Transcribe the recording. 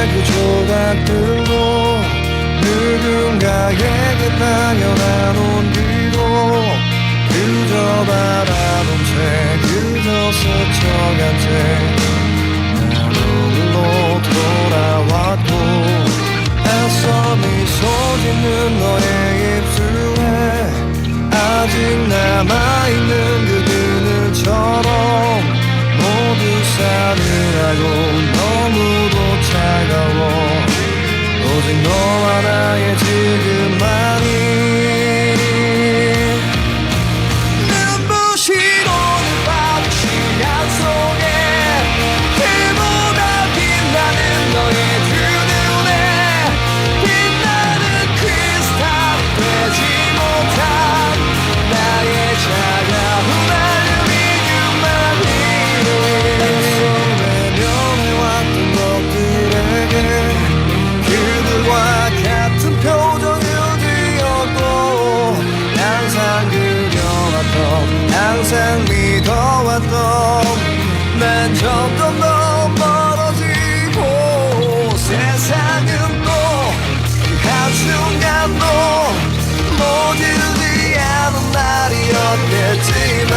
그 조각들도 누군가에게 당연한 온기로 그저 바라본 채 그저 스쳐간 채 나로 돌아왔고 애써 미소 짓는 너의 입술에 아직 남아 점점 더 멀어지고 세상은 또 한순간도 모질지 않은 날이었겠지만